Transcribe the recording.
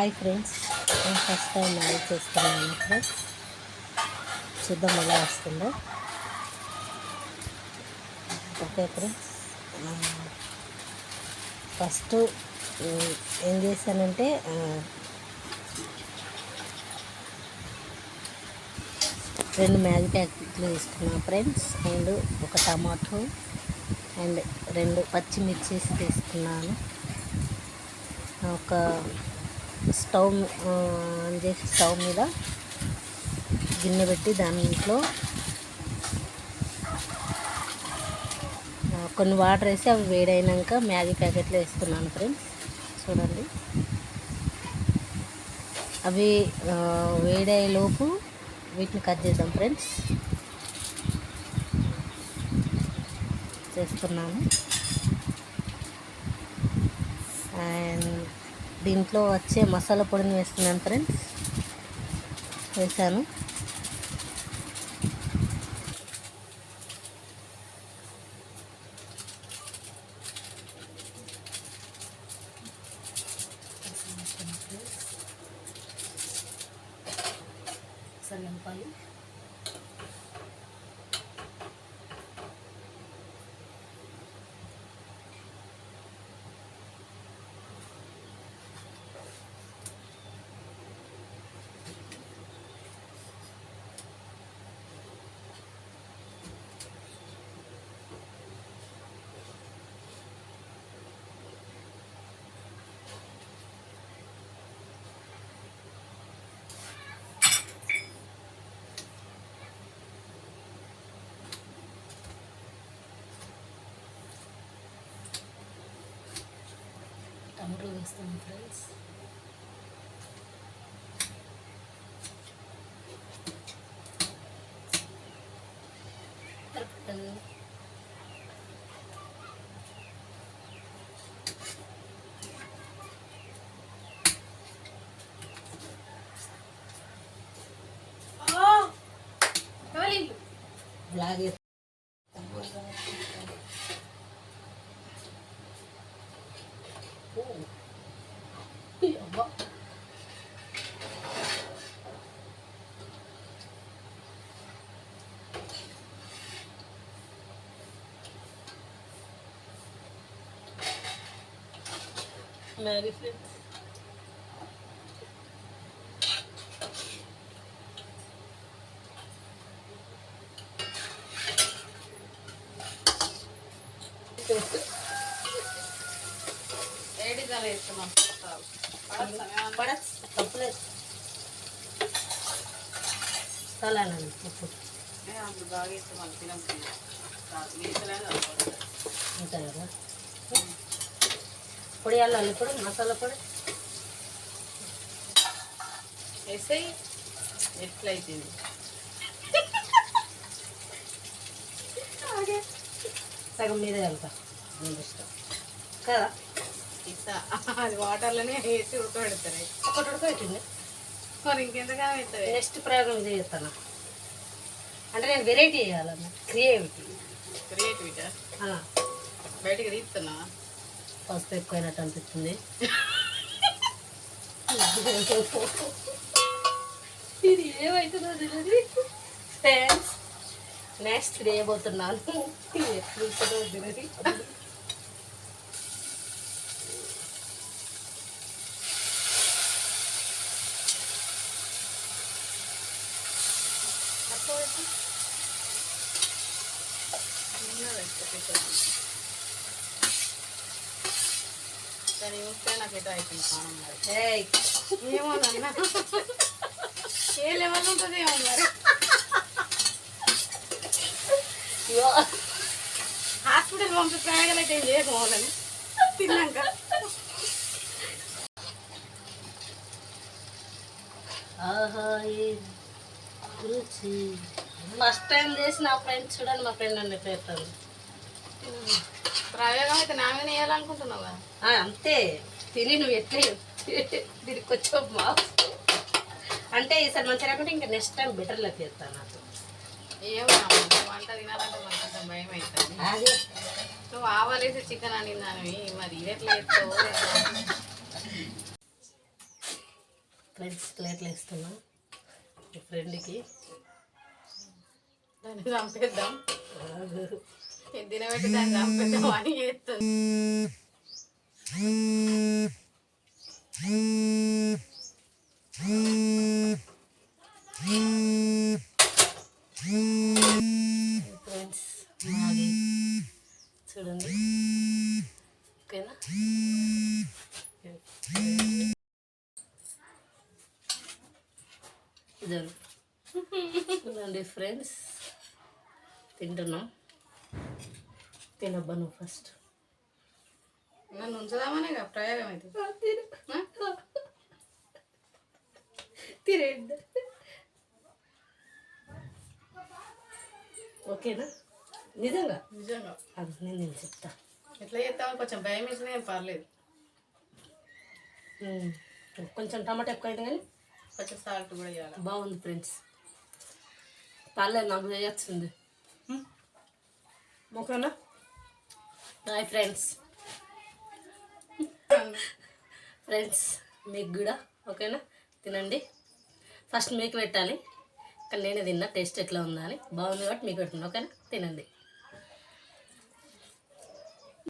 Hi friends నేను first time marriage చేస్తున్నాను friends చూద్దాం ఎలా వస్తుందో. ఓకే ఫ్రెండ్స్ ఫస్ట్ ఏం చేశానంటే రెండు మ్యాగీ ప్యాకెట్లు తీసుకున్నాను ఫ్రెండ్స్ అండ్ ఒక టమాటో అండ్ రెండు పచ్చిమిర్చి తీసుకున్నాను. ఒక స్టవ్ ఆన్ చేసి స్టవ్ మీద గిన్నె పెట్టి దాంట్లో కొన్ని వాటర్ వేసి అవి వేడైనాక మ్యాగీ ప్యాకెట్లు వేస్తున్నాను ఫ్రెండ్స్. చూడండి. అవి వేడయ్యేలోపు వీటిని కట్ చేద్దాం ఫ్రెండ్స్. చేస్తున్నాను. అండ్ దీంట్లో వచ్చే మసాలా పొడిని వేస్తున్నాను ఫ్రెండ్స్. వేసాను. సల్లంపాలు టమాటో వేస్తాను ఫ్రెండ్స్ మ్యాగీ ఫ్రెండ్స్ ఏడిదాలు వేస్తున్నాం పడస్ తప్పులేదు చాలానండి ఉప్పు బాగా వేస్తాం తినం అంతే కదా? పొడి అల్లాలి ఇప్పుడు మసాలా పొడి. వేస్తే ఎట్లయితుంది? సగం మీద కలుపుతా. నేను ఇష్టం. కదా? ఇస్తా. అది వాటర్లోనే వేసి ఉడకబెడతారు. ఒకటి ఉడకబెట్టింది. మరి ఇంకెంతగా అవుతుంది నెక్స్ట్ ప్రయోగం ఇది చేస్తాను. అంటే నేను వెరైటీ చేయాలన్న క్రియేటివిటీ. క్రియేటివిటీ? బయటికి తీస్తున్నా పసుపు ఎక్కువైనట్టు అనిపిస్తుంది. ఇది ఏమవుతుందో తెలియదు. ఫ్రెండ్స్ నెక్స్ట్ చేయబోతున్నాను ఇది ఎప్పుడు ఉంటుందో తెలియదు. దాని చూస్తే నాకు ఎటో అవుతుంది ప్రాణం మరి? ఏయ్ ఏమో నాన్న ఏ లెవెల్ ఉంటుంది ఏమో మరి? ఇగో హాస్పిటల్ పంపి ప్రయోగాలు అయితే ఏం చేయకపోవాలని తిన్నాక. ఆహా ఈ రుచి. ఫస్ట్ టైం చేసి నా ఫ్రెండ్స్ చూడండి మా ఫ్రెండ్ అన్ని పెడతాను ప్రయోగం అయితే నా మీద వేయాలనుకుంటున్నావు కదా? అంతే. తిని నువ్వు ఎట్లా దీనికి వచ్చావు మా అంటే ఈసారి మంచిగా రాకుంటే ఇంకా నెక్స్ట్ టైం బెటర్ లెక్క చేస్తాను నాకు ఏమో వంట తినాలంటే మనకు భయం అవుతుంది. అదే. నువ్వు ఆవాలేసి చికెన్ మరి ఫ్రెండ్స్ ప్లేట్లు వేస్తున్నా. ఫ్రెండ్కి దాన్ని చంపేద్దాం. ఫ్రెండ్స్ మాది చూడండి. ఓకేనా? ఇదండి ఫ్రెండ్స్ తింటున్నాం. తినబ్బా నువ్వు ఫస్ట్ నన్ను ఉంచుదామనే ప్రయోగం అయితే తినండి. ఓకేనా? నిజంగా? నిజంగా. అది నేను నేను చెప్తా. ఎట్లా చేస్తామో కొంచెం భయం వేసినా ఏం పర్లేదు. కొంచెం టమాటా ఎక్కువ అయింది కానీ కొంచెం సాల్ట్ కూడా చేయాలి బాగుంది ఫ్రెండ్స్ పర్లేదు నాకు చేయొచ్చింది. ఓకేనా బాయ్ ఫ్రెండ్స్ ఫ్రెండ్స్ మీకు కూడా ఓకేనా? తినండి. ఫస్ట్ మీకు పెట్టాలి. కానీ నేనే తిన్నా టేస్ట్ ఎట్లా ఉందా అని. బాగుంది కాబట్టి మీకు పెట్టండి ఓకేనా? తినండి.